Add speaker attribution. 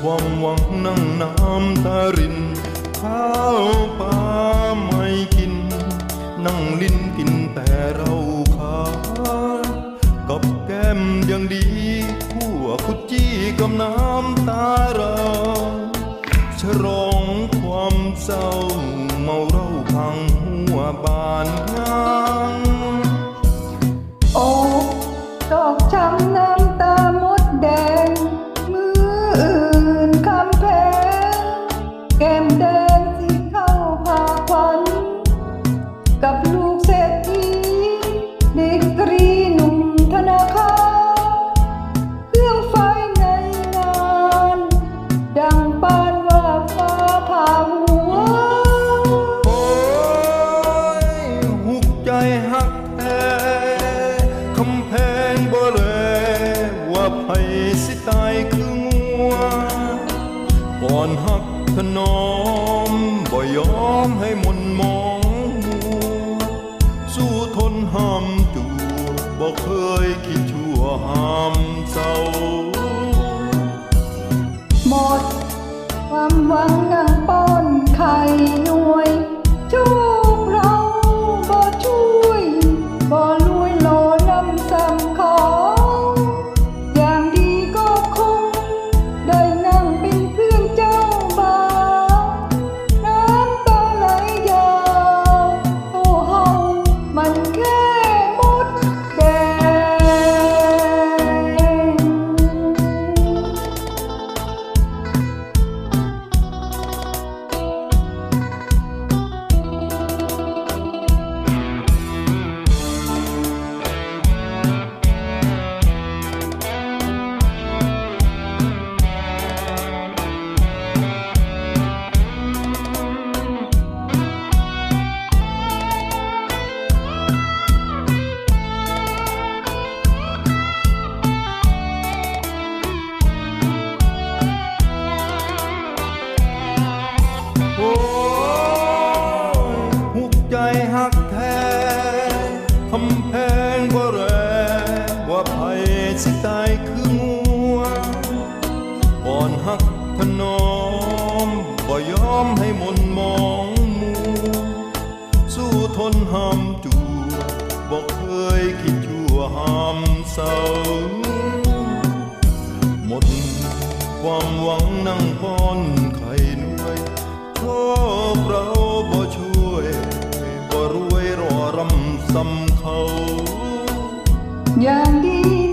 Speaker 1: ความหวังนั่งน้ำตาริน ข้าวปลาไม่กิน นั่งลิ้นกินแต่เราขาดกับแก้มยังดีหัวคุดจี้กับน้ำตาเราฉลองความเศร้าเมาเราพังหัวบาน
Speaker 2: ตา
Speaker 1: ยคืองัวก่อนหักถนอมบ่ยอมให้มนมองมัว สู้ทนห้ามจูบ่เคยคิดชั่วห้ามเศร้า ตายคืองัวก่อนหักถนอมบ่ยอมให้มนมองมัวสู้ทนห้ามจูบอกเคยคิดชั่วห้ามเศร้าหมดความหวังนั่งป้อนไข่หน่วยโชคเราบ่ช่วยบ่รวยรอรำซ้ำเขา
Speaker 2: อย่างดี